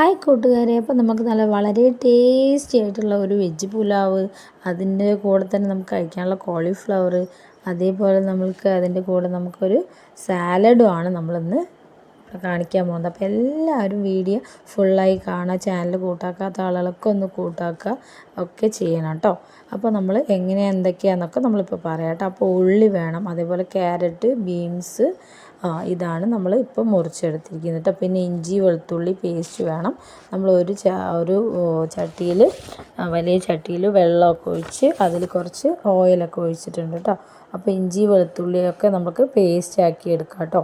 Hi കൂട്ടുകാരെ. അപ്പോൾ നമുക്ക് നല്ല വളരെ ടേസ്റ്റി ആയിട്ടുള്ള ഒരു വെജ് പുലാവ് അതിന്റെ കൂടെ തന്നെ നമുക്ക് കഴിക്കാനുള്ള കോളിഫ്ലവർ അതേപോലെ നമ്മൾക്ക് അതിന്റെ കൂടെ നമുക്കൊരു സാലഡും സാലഡുമാണ് നമ്മളിന്ന് കാണിക്കാൻ പോകുന്നത്. അപ്പോൾ എല്ലാവരും വീഡിയോ ഫുള്ളായി കാണുക ചാനൽ കൂട്ടാക്കാത്ത ആളുകളൊക്കെ ഒന്ന് കൂട്ടാക്കുക ഒക്കെ ചെയ്യണം കേട്ടോ. അപ്പോൾ നമ്മൾ എങ്ങനെയാണ് എന്തൊക്കെയാണെന്നൊക്കെ നമ്മളിപ്പോൾ പറയാം കേട്ടോ. അപ്പോൾ ഉള്ളി വേണം അതേപോലെ ക്യാരറ്റ് ബീൻസ് ആ ഇതാണ് നമ്മൾ ഇപ്പം മുറിച്ചെടുത്തിരിക്കുന്നത്. കേട്ടോ പിന്നെ ഇഞ്ചി വെളുത്തുള്ളി പേസ്റ്റ് വേണം. നമ്മൾ ഒരു ഒരു ചട്ടിയിൽ വലിയ ചട്ടിയിൽ വെള്ളമൊക്കെ ഒഴിച്ച് അതിൽ കുറച്ച് ഓയിലൊക്കെ ഒഴിച്ചിട്ടുണ്ട് കേട്ടോ അപ്പോൾ ഇഞ്ചി വെളുത്തുള്ളിയൊക്കെ നമുക്ക് പേസ്റ്റ് ആക്കി എടുക്കാം കേട്ടോ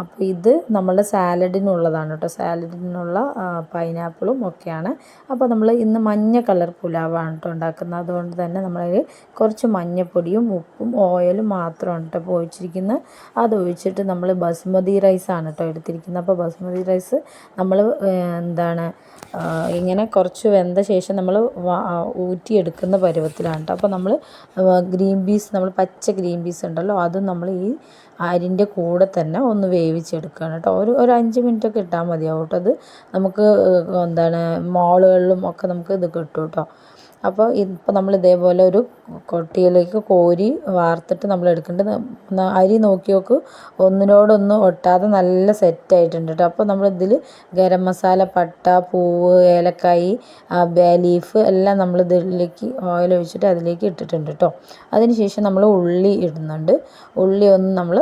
അപ്പോൾ ഇത് നമ്മളുടെ സാലഡിനുള്ളതാണ് കേട്ടോ. സാലഡിനുള്ള പൈനാപ്പിളും ഒക്കെയാണ്. അപ്പോൾ നമ്മൾ ഇന്ന് മഞ്ഞ കളർ പുലാവാണ് കേട്ടോ ഉണ്ടാക്കുന്നത്. അതുകൊണ്ട് തന്നെ നമ്മളതിൽ കുറച്ച് മഞ്ഞപ്പൊടിയും ഉപ്പും ഓയിലും മാത്രമാണ് കേട്ടോ ഇപ്പോൾ ഒഴിച്ചിരിക്കുന്നത് അത് ഒഴിച്ചിട്ട് നമ്മൾ ബസുമതി റൈസാണ് കേട്ടോ എടുത്തിരിക്കുന്നത്. അപ്പോൾ ബസുമതി റൈസ് നമ്മൾ എന്താണ് ഇങ്ങനെ കുറച്ച് വെന്ത ശേഷം നമ്മൾ ഊറ്റിയെടുക്കുന്ന പരുവത്തിലാണ് കേട്ടോ. അപ്പോൾ നമ്മൾ ഗ്രീൻ പീസ് നമ്മൾ പച്ച ഗ്രീൻ പീസ് ഉണ്ടല്ലോ അതും നമ്മൾ ഈ അരിന്റെ കൂടെ തന്നെ ഒന്ന് വേവിച്ചെടുക്കുകയാണ് കേട്ടോ. ഒരു ഒരു അഞ്ച് മിനിറ്റൊക്കെ ഇട്ടാൽ മതിയാവും കേട്ടോ അത് നമുക്ക് എന്താണ് മോളുകളിലും ഒക്കെ നമുക്ക് ഇത് കിട്ടും കേട്ടോ. അപ്പോൾ ഇപ്പോൾ നമ്മൾ ഇതേപോലെ ഒരു കൊട്ടിയിലേക്ക് കോരി വാർത്തിട്ട് നമ്മൾ എടുക്കേണ്ടത് അരി നോക്കി നോക്ക്. ഒന്നിനോടൊന്ന് ഒട്ടാതെ നല്ല സെറ്റായിട്ടുണ്ട് കേട്ടോ അപ്പോൾ നമ്മൾ ഗരം മസാല പട്ട പൂവ് ഏലക്കായി ബേ ലീഫ് എല്ലാം നമ്മൾ ഇതിലേക്ക് ഓയിൽ ഒഴിച്ചിട്ട് അതിലേക്ക് ഇട്ടിട്ടുണ്ട് കേട്ടോ അതിനുശേഷം നമ്മൾ ഉള്ളി ഇടുന്നുണ്ട്. ഉള്ളി ഒന്ന് നമ്മൾ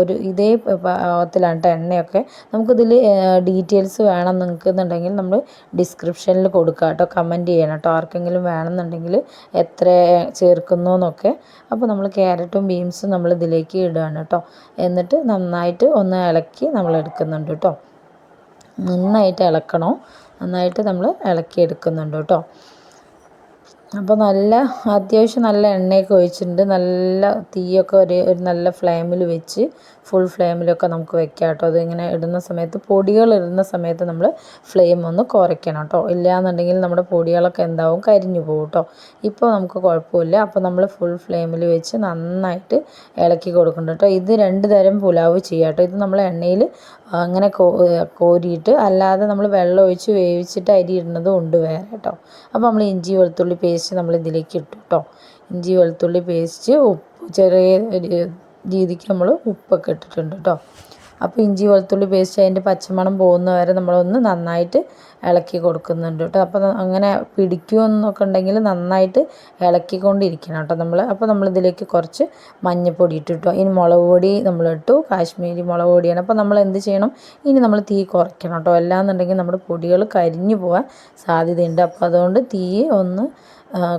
ഒരു ഇതേ പാകത്തിലാണ് കേട്ടോ എണ്ണയൊക്കെ. നമുക്കിതിൽ ഡീറ്റെയിൽസ് വേണം നിങ്ങൾക്ക് എന്നുണ്ടെങ്കിൽ നമ്മൾ ഡിസ്ക്രിപ്ഷനിൽ കൊടുക്കുക കേട്ടോ കമന്റ് ചെയ്യണം കേട്ടോ ആർക്കെങ്കിലും വേണമെന്നുണ്ടെങ്കിൽ എത്ര ചേർക്കുന്നു എന്നൊക്കെ അപ്പോൾ നമ്മൾ ക്യാരറ്റും ബീൻസും നമ്മൾ ഇതിലേക്ക് ഇടുകയാണ് കേട്ടോ എന്നിട്ട് നന്നായിട്ട് ഒന്ന് ഇളക്കി നമ്മൾ എടുക്കുന്നുണ്ട് കേട്ടോ നന്നായിട്ട് ഇളക്കണം? നന്നായിട്ട് നമ്മൾ ഇളക്കി എടുക്കുന്നുണ്ട് കേട്ടോ അപ്പോൾ നല്ല അത്യാവശ്യം നല്ല എണ്ണയൊക്കെ ഒഴിച്ചിട്ടുണ്ട്. നല്ല തീയൊക്കെ ഒരു ഒരു നല്ല ഫ്ലെയിമിൽ വെച്ച് ഫുൾ ഫ്ലെയിമിലൊക്കെ നമുക്ക് വെക്കാം കേട്ടോ അതിങ്ങനെ ഇടുന്ന സമയത്ത് പൊടികൾ ഇടുന്ന സമയത്ത് നമ്മൾ ഫ്ലെയിം ഒന്ന് കുറയ്ക്കണം കേട്ടോ ഇല്ലയെന്നുണ്ടെങ്കിൽ നമ്മുടെ പൊടികളൊക്കെ എന്താവും കരിഞ്ഞു പോകും കേട്ടോ ഇപ്പോൾ നമുക്ക് കുഴപ്പമില്ല. അപ്പോൾ നമ്മൾ ഫുൾ ഫ്ലെയിമിൽ വെച്ച് നന്നായിട്ട് ഇളക്കി കൊടുക്കുന്നുണ്ട് കേട്ടോ ഇത് രണ്ട് തരം പുലാവ് ചെയ്യാം കേട്ടോ ഇത് നമ്മൾ എണ്ണയിൽ അങ്ങനെ കോരിയിട്ട് അല്ലാതെ നമ്മൾ വെള്ളം ഒഴിച്ച് വേവിച്ചിട്ട് അരി ഇടുന്നതും ഉണ്ട് വേറെ കേട്ടോ അപ്പോൾ നമ്മൾ ഇഞ്ചി വെളുത്തുള്ളി പേസ്റ്റ് നമ്മൾ ഇതിലേക്ക് ഇട്ടു കേട്ടോ ഇഞ്ചി വെളുത്തുള്ളി പേസ്റ്റ് ഉപ്പ് ചെറിയ രീതിക്ക് നമ്മൾ ഉപ്പൊക്കെ ഇട്ടിട്ടുണ്ട് കേട്ടോ അപ്പോൾ ഇഞ്ചി വെളുത്തുള്ളി പേസ്റ്റ് അതിന്റെ പച്ചമണം പോകുന്ന വരെ നമ്മളൊന്ന് നന്നായിട്ട് ഇളക്കി കൊടുക്കുന്നുണ്ട് കേട്ടോ അപ്പോൾ അങ്ങനെ പിടിക്കുമെന്നൊക്കെ ഉണ്ടെങ്കിൽ നന്നായിട്ട് ഇളക്കിക്കൊണ്ടിരിക്കണം കേട്ടോ നമ്മൾ അപ്പോൾ നമ്മളിതിലേക്ക് കുറച്ച് മഞ്ഞൾപ്പൊടി കേട്ടോ ഇനി മുളക് പൊടി നമ്മളിട്ടു. കാശ്മീരി മുളക് പൊടിയാണ്. അപ്പോൾ നമ്മൾ എന്ത് ചെയ്യണം? ഇനി നമ്മൾ തീ കുറയ്ക്കണം കേട്ടോ അല്ലാന്നുണ്ടെങ്കിൽ നമ്മുടെ പൊടികൾ കരിഞ്ഞു പോകാൻ സാധ്യതയുണ്ട്. അപ്പോൾ അതുകൊണ്ട് തീ ഒന്ന്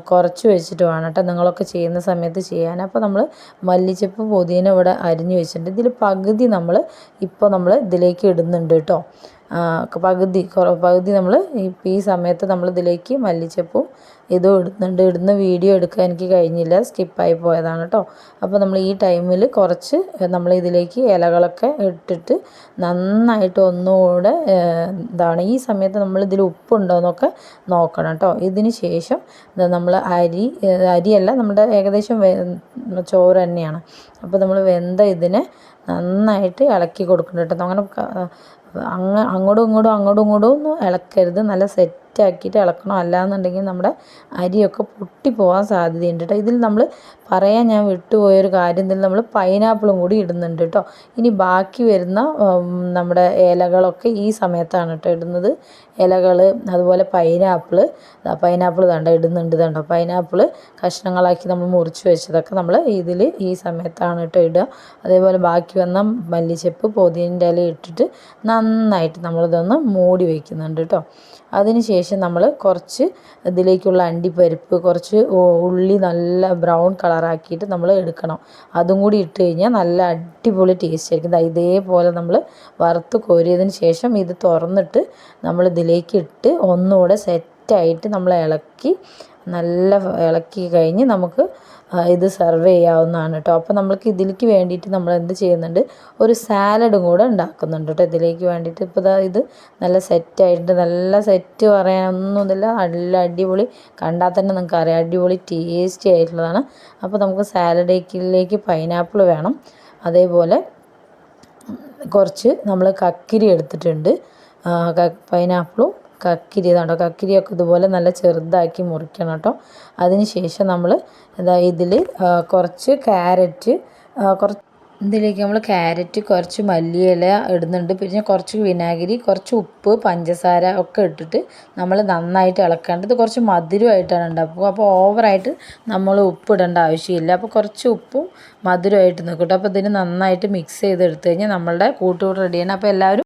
കുറച്ച് വെച്ചിട്ട് വേണം കേട്ടോ. നിങ്ങളൊക്കെ ചെയ്യുന്ന സമയത്ത് ചെയ്യാൻ. അപ്പോൾ നമ്മൾ മല്ലിച്ചപ്പ് പുതിന ഇവിടെ അരിഞ്ഞ് വെച്ചിട്ടുണ്ട്. ഇതിൽ പകുതി നമ്മൾ ഇപ്പോൾ നമ്മൾ ഇതിലേക്ക് ഇടുന്നുണ്ട് കേട്ടോ. പകുതി പകുതി നമ്മൾ ഈ സമയത്ത് നമ്മൾ ഇതിലേക്ക് മല്ലിച്ചപ്പും ഇതും ഇടുന്നുണ്ട്. ഇടുന്ന വീഡിയോ എടുക്കാൻ എനിക്ക് കഴിഞ്ഞില്ല. സ്കിപ്പായി പോയതാണ് കേട്ടോ അപ്പോൾ നമ്മൾ ഈ ടൈമിൽ കുറച്ച് നമ്മൾ ഇതിലേക്ക് ഇലകളൊക്കെ ഇട്ടിട്ട് നന്നായിട്ട് ഒന്നുകൂടെ എന്താണ് ഈ സമയത്ത് നമ്മൾ ഇതിൽ ഉപ്പുണ്ടോയെന്നൊക്കെ നോക്കണം കേട്ടോ ഇതിന് ശേഷം നമ്മൾ അരി അരിയല്ല നമ്മുടെ ഏകദേശം ചോറ് തന്നെയാണ്. അപ്പോൾ നമ്മൾ വെന്ത ഇതിനെ നന്നായിട്ട് ഇളക്കി കൊടുക്കണം കേട്ടോ അങ്ങനെ അങ്ങ് അങ്ങോട്ടും ഇങ്ങോട്ടും അങ്ങോട്ടും ഇങ്ങോട്ടും ഒന്നും ഇളക്കരുത്. നല്ല സെറ്റാക്കിയിട്ട് ഇളക്കണം. അല്ലാന്നുണ്ടെങ്കിൽ നമ്മുടെ അരിയൊക്കെ പൊട്ടിപ്പോകാൻ സാധ്യതയുണ്ട് കേട്ടോ ഇതിൽ നമ്മൾ പറയാൻ ഞാൻ വിട്ടുപോയൊരു കാര്യം ഇതിൽ നമ്മൾ പൈനാപ്പിളും കൂടി ഇടുന്നുണ്ട് കേട്ടോ ഇനി ബാക്കി വരുന്ന നമ്മുടെ ഇലകളൊക്കെ ഈ സമയത്താണ് കേട്ടോ ഇടുന്നത്. ഇലകൾ അതുപോലെ പൈനാപ്പിൾ പൈനാപ്പിൾ തണ്ട ഇടുന്നുണ്ട് തണ്ടോ പൈനാപ്പിൾ കഷ്ണങ്ങളാക്കി നമ്മൾ മുറിച്ച് വെച്ചതൊക്കെ നമ്മൾ ഇതിൽ ഈ സമയത്താണ് കേട്ടോ ഇടുക. അതേപോലെ ബാക്കി വന്ന മല്ലിച്ചെപ്പ് പൊതിന്റെ ഇല ഇട്ടിട്ട് നന്നായിട്ട് നമ്മളിതൊന്ന് മൂടി വയ്ക്കുന്നുണ്ട് കേട്ടോ അതിന് ശേഷം നമ്മൾ കുറച്ച് ഇതിലേക്കുള്ള അണ്ടിപ്പരിപ്പ് കുറച്ച് ഉള്ളി നല്ല ബ്രൗൺ കളറാക്കിയിട്ട് നമ്മൾ എടുക്കണം. അതും കൂടി ഇട്ട് കഴിഞ്ഞാൽ നല്ല അടിപൊളി ടേസ്റ്റ് ആയിരിക്കും. ഇതേപോലെ നമ്മൾ വറുത്ത് കോരിയതിന് ശേഷം ഇത് തുറന്നിട്ട് നമ്മൾ ഇതിലേക്ക് ഇട്ട് ഒന്നുകൂടെ സെറ്റായിട്ട് നമ്മൾ ഇളക്കി നല്ല ഇളക്കി കഴിഞ്ഞ് നമുക്ക് ഇത് സെർവ് ചെയ്യാവുന്നതാണ് കേട്ടോ അപ്പോൾ നമ്മൾക്ക് ഇതിലേക്ക് വേണ്ടിയിട്ട് നമ്മൾ എന്ത് ചെയ്യുന്നുണ്ട് ഒരു സാലഡും കൂടെ ഉണ്ടാക്കുന്നുണ്ട് കേട്ടോ ഇതിലേക്ക് വേണ്ടിയിട്ട് ഇപ്പോൾ ഇത് നല്ല സെറ്റായിട്ട് നല്ല സെറ്റ് പറയാനൊന്നുമില്ല. നല്ല അടിപൊളി. കണ്ടാൽ തന്നെ നിങ്ങൾക്ക് അറിയാം. അടിപൊളി ടേസ്റ്റി ആയിട്ടുള്ളതാണ്. അപ്പോൾ നമുക്ക് സാലഡേക്കിലേക്ക് പൈനാപ്പിൾ വേണം. അതേപോലെ കുറച്ച് നമ്മൾ കക്കിരി എടുത്തിട്ടുണ്ട്. പൈനാപ്പിളും കക്കിരി ഇതാണ്ടോ? കക്കിരിയൊക്കെ ഇതുപോലെ നല്ല ചെറുതാക്കി മുറിക്കണം കേട്ടോ. അതിന് ശേഷം നമ്മൾ എന്താ ഇതിൽ കുറച്ച് ക്യാരറ്റ് കുറച്ച് ഇതിലേക്ക് നമ്മൾ ക്യാരറ്റ് കുറച്ച് മല്ലിയില ഇടുന്നുണ്ട്. പിന്നെ കുറച്ച് വിനാഗിരി കുറച്ച് ഉപ്പ് പഞ്ചസാര ഒക്കെ ഇട്ടിട്ട് നമ്മൾ നന്നായിട്ട് ഇളക്കേണ്ടത് കുറച്ച് മധുരമായിട്ടാണ് ഉണ്ടാക്കുക. അപ്പോൾ ഓവറായിട്ട് നമ്മൾ ഉപ്പ് ഇടേണ്ട ആവശ്യമില്ല. അപ്പോൾ കുറച്ച് ഉപ്പും മധുരമായിട്ട് നിൽക്കട്ടെ. അപ്പോൾ ഇതിന് നന്നായിട്ട് മിക്സ് ചെയ്തെടുത്ത് കഴിഞ്ഞാൽ നമ്മളുടെ കൂട്ടുകൂടെ റെഡിയാണ് അപ്പോൾ എല്ലാവരും